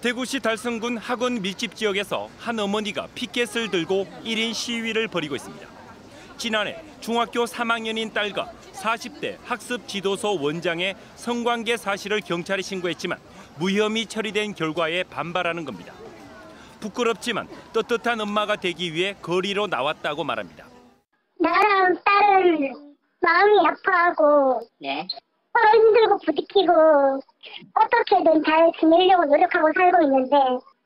대구시 달성군 학원 밀집 지역에서 한 어머니가 피켓을 들고 1인 시위를 벌이고 있습니다. 지난해 중학교 3학년인 딸과 40대 학습 지도소 원장의 성관계 사실을 경찰에 신고했지만 무혐의 처리된 결과에 반발하는 겁니다. 부끄럽지만 떳떳한 엄마가 되기 위해 거리로 나왔다고 말합니다. 나랑 딸은 마음이 아파하고 네. 서로 힘들고 부딪히고 어떻게든 잘 지내려고 노력하고 살고 있는데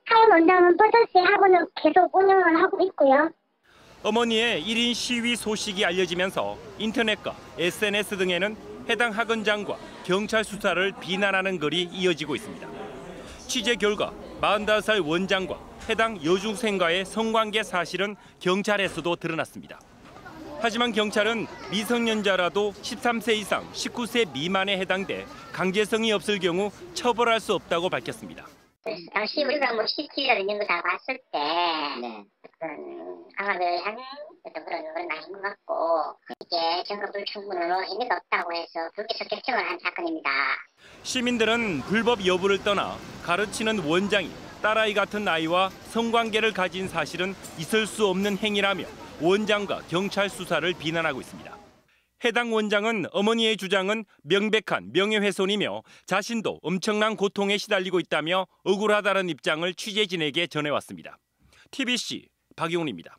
사회 원장은 버젓이 학원을 계속 운영을 하고 있고요. 어머니의 1인 시위 소식이 알려지면서 인터넷과 SNS 등에는 해당 학원장과 경찰 수사를 비난하는 글이 이어지고 있습니다. 취재 결과 45살 원장과 해당 여중생과의 성관계 사실은 경찰에서도 드러났습니다. 하지만 경찰은 미성년자라도 13세 이상 19세 미만에 해당돼 강제성이 없을 경우 처벌할 수 없다고 밝혔습니다. 당시 우리가 뭐 CCTV나 이런 거 다 봤을 때 네. 강화를 한 그런 건 아닌 것 같고 이게 증거 불충분으로 의미가 없다고 해서 불기소 결정을 한 사건입니다. 시민들은 불법 여부를 떠나 가르치는 원장이 딸아이 같은 아이와 성관계를 가진 사실은 있을 수 없는 행위라며 원장과 경찰 수사를 비난하고 있습니다. 해당 원장은 어머니의 주장은 명백한 명예훼손이며 자신도 엄청난 고통에 시달리고 있다며 억울하다는 입장을 취재진에게 전해왔습니다. TBC 박용훈입니다.